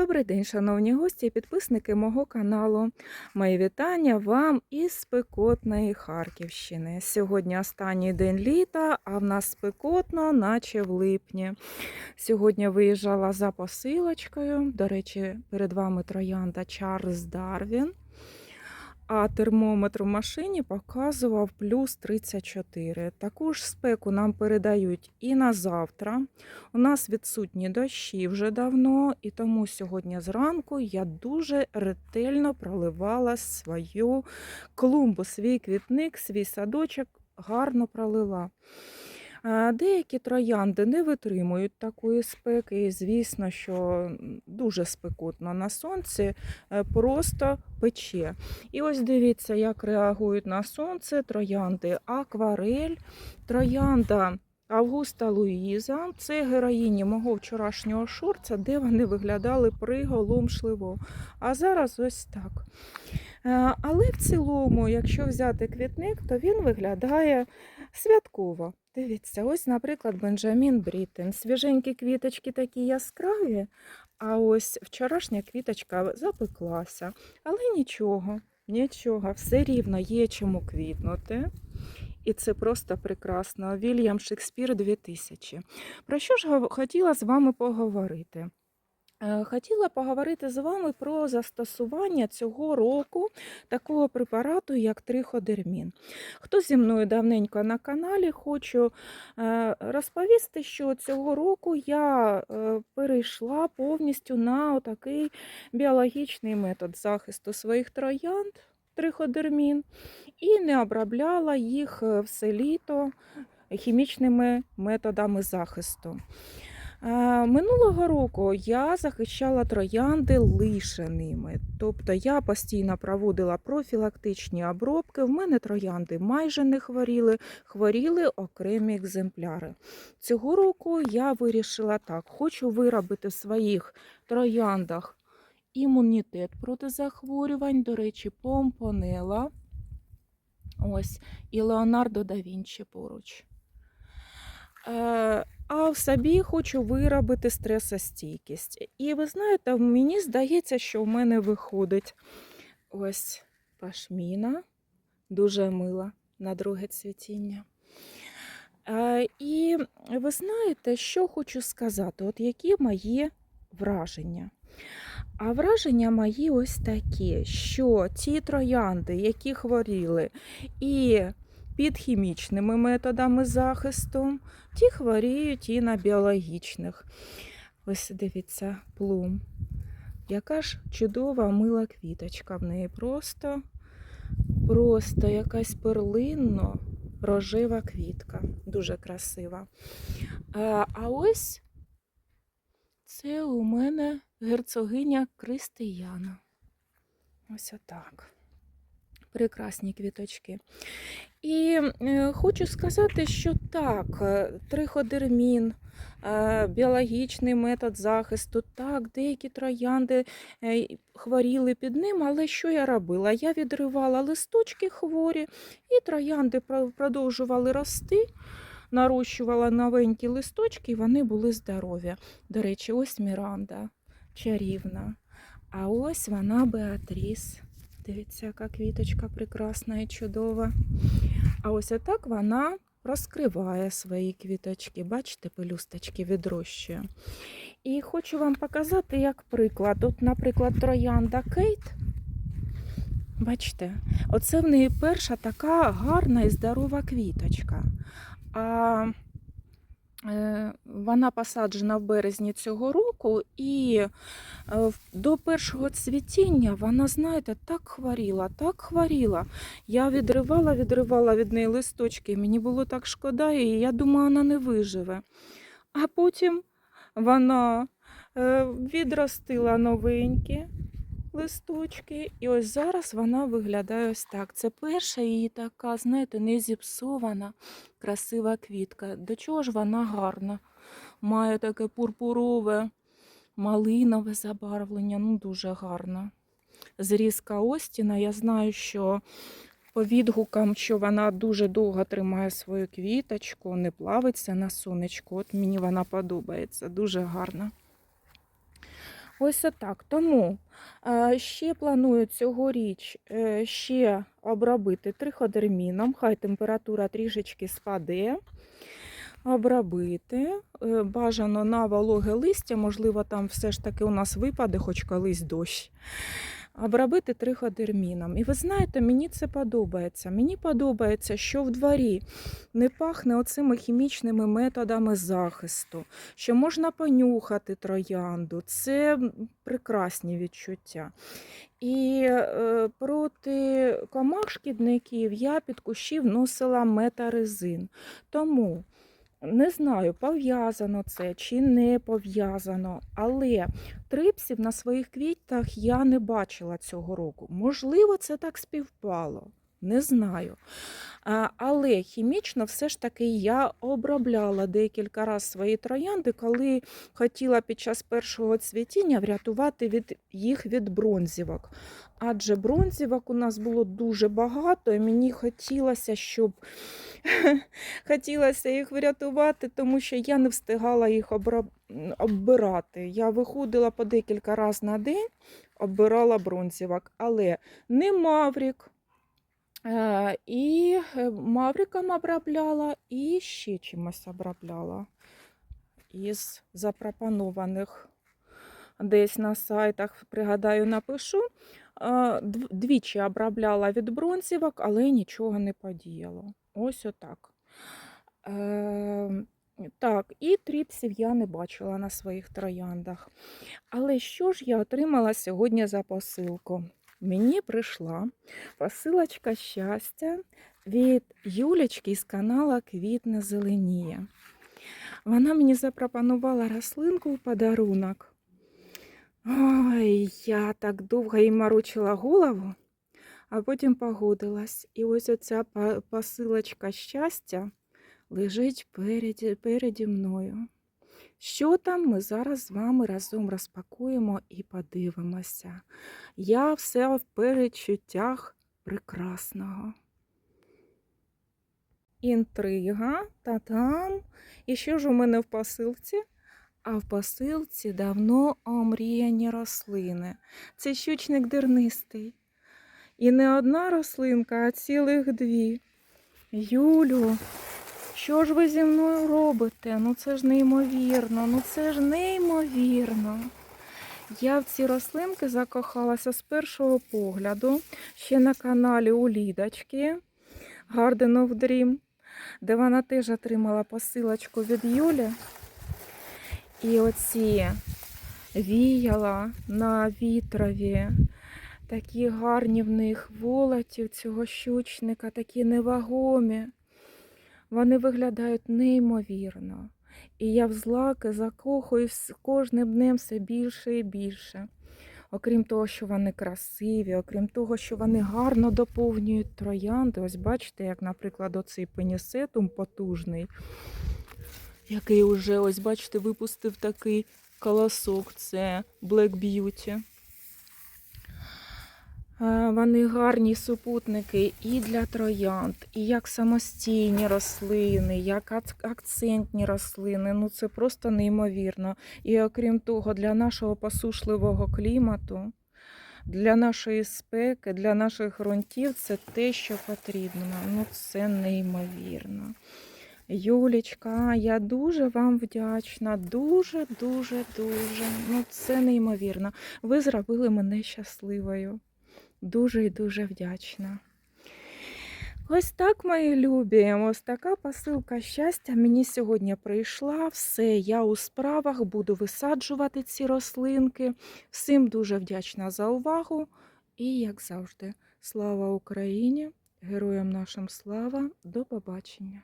Добрий день, шановні гості і підписники мого каналу. Мої вітання вам із спекотної Харківщини. Сьогодні останній день літа, а в нас спекотно, наче в липні. Сьогодні виїжджала за посилочкою. До речі, перед вами троянда Чарльз Дарвін. А термометр в машині показував плюс 34. Таку ж спеку нам передають і на завтра. У нас відсутні дощі вже давно, і тому сьогодні зранку я дуже ретельно проливала свою клумбу, свій квітник, свій садочок гарно пролила. Деякі троянди не витримують такої спеки, і звісно, що дуже спекотно на сонці, е, просто пече. І ось дивіться, як реагують на сонце троянди акварель, троянда Августа Луїза. Це героїні мого вчорашнього шорца, де вони виглядали приголомшливо. А зараз ось так. Е, Але в цілому, якщо взяти квітник, то він виглядає святково. Дивіться, ось, наприклад, Бенджамін Бріттен. Свіженькі квіточки такі яскраві, а ось вчорашня квіточка запеклася. Але нічого, нічого, все рівно є чому квітнути. І це просто прекрасно. Вільям Шекспір 2000. Про що ж хотіла з вами поговорити? Е, Хотіла поговорити з вами про застосування цього року такого препарату, як триходермін. Хто зі мною давненько на каналі, хочу е, розповісти, що цього року я е, перейшла повністю на такий біологічний метод захисту своїх троянд, триходермін, і не обробляла їх е, все літо хімічними методами захисту. Минулого року я захищала троянди лише ними. Тобто я постійно проводила профілактичні обробки. В мене троянди майже не хворіли, хворіли окремі екземпляри. Цього року я вирішила так: хочу виробити в своїх трояндах імунітет проти захворювань. До речі, помпонела. Ось, і Леонардо да Вінчі поруч. Е, а в собі хочу виробити стресостійкість. І ви знаєте, мені здається, що в мене виходить ось пашміна, дуже мила на друге цвітіння. Е, І ви знаєте, що хочу сказати, от які мої враження. А враження мої ось такі, що ті троянди, які хворіли, і під хімічними методами захисту, ті хворіють і на біологічних. Ось дивіться, плум. Яка ж чудова мила квіточка в неї. Просто, просто якась перлинно рожева квітка. Дуже красива. А ось це у мене герцогиня Кристияна. Ось отак. Прекрасні квіточки. І е, хочу сказати, що так, е, триходермін, е, біологічний метод захисту, так, деякі троянди хворіли під ним, але що я робила? Я відривала листочки хворі, і троянди продовжували рости, нарощувала новенькі листочки, і вони були здорові. До речі, ось Міранда, чарівна. А ось вона Беатріс. Дивіться, яка квіточка прекрасна і чудова. А ось отак вона розкриває свої квіточки. Бачите, пелюсточки відрощує. І хочу вам показати, як приклад. От, наприклад, троянда Кейт. Бачите, оце в неї перша така гарна і здорова квіточка. А е, вона посаджена в березні цього року, і е, до першого цвітіння вона, знаєте, так хворіла, так хворіла. Я відривала, відривала від неї листочки, мені було так шкода, і я думала, вона не виживе. А потім вона е, відростила новенькі листочки, і ось зараз вона виглядає ось так. Це перша її така, знаєте, не зіпсована, красива квітка. До чого ж вона гарна? Має таке пурпурове, малинове забарвлення, ну дуже гарна. Зрізка Остіна, я знаю, що по відгукам, що вона дуже довго тримає свою квіточку, не плавиться на сонечку. От мені вона подобається, дуже гарна. Ось отак. Тому е, ще планую цьогоріч е, ще обробити триходерміном, хай температура трішечки спаде. Обробити. Е, Бажано на вологе листя, можливо, там все ж таки у нас випаде хоч колись дощ. Обробити триходерміном. І ви знаєте, мені це подобається. Мені подобається, що в дворі не пахне оцими хімічними методами захисту, що можна понюхати троянду. Це прекрасні відчуття. І е, проти комах шкідників я під кущі вносила метарезин. Тому не знаю, пов'язано це чи не пов'язано, але трипсів на своїх квітах я не бачила цього року. Можливо, це так співпало. Не знаю. Але хімічно все ж таки я обробляла декілька разів свої троянди, коли хотіла під час першого цвітіння врятувати від їх від бронзівок. Адже бронзівок у нас було дуже багато, і мені хотілося, щоб хотілося їх врятувати, тому що я не встигала їх оббирати. Я виходила по декілька разів на день, оббирала бронзівок, але не маврік. І е, мавриком обробляла, і ще чимось обробляла із запропонованих десь на сайтах, пригадаю, напишу. Е, Двічі обробляла від бронзівок, але нічого не подіяло. Ось отак. Е, Так, і тріпсів я не бачила на своїх трояндах. Але що ж я отримала сьогодні за посилку? Мені прийшла посилочка щастя від Юлечки з канала Квітне Зеленіє. Вона мені запропонувала рослинку в подарунок. Ой, я так довго їй морочила голову, а потім погодилась. І ось оця посилочка щастя лежить переді, переді мною. Що там ми зараз з вами разом розпакуємо і подивимося. Я все в перечуттях прекрасного. Інтрига, та-там. І що ж у мене в посилці? А в посилці давно омріяні рослини. Це щучник дернистий. І не одна рослинка, а цілих дві. Юлю, що ж ви зі мною робите? Ну це ж неймовірно, ну це ж неймовірно. Я в ці рослинки закохалася з першого погляду ще на каналі у Лідочки Garden of Dream, де вона теж отримала посилочку від Юлі. І оці віяла на вітрові, такі гарні в них волоті цього щучника, такі невагомі. Вони виглядають неймовірно. І я в злаки закохуюсь кожним днем все більше і більше. Окрім того, що вони красиві, окрім того, що вони гарно доповнюють троянди. Ось бачите, як, наприклад, оцей пенісетум потужний, який уже, ось бачите, випустив такий колосок. Це Black Beauty. Е, Вони гарні супутники і для троянд, і як самостійні рослини, як акцентні рослини. Ну це просто неймовірно. І окрім того, для нашого посушливого клімату, для нашої спеки, для наших ґрунтів це те, що потрібно. Ну це неймовірно. Юлічка, я дуже вам вдячна. Дуже, дуже, дуже. Ну, це неймовірно. Ви зробили мене щасливою. Дуже і дуже вдячна. Ось так, мої любі, ось така посилка щастя мені сьогодні прийшла. Все, я у справах буду висаджувати ці рослинки. Всім дуже вдячна за увагу. І, як завжди, слава Україні! Героям нашим слава! До побачення!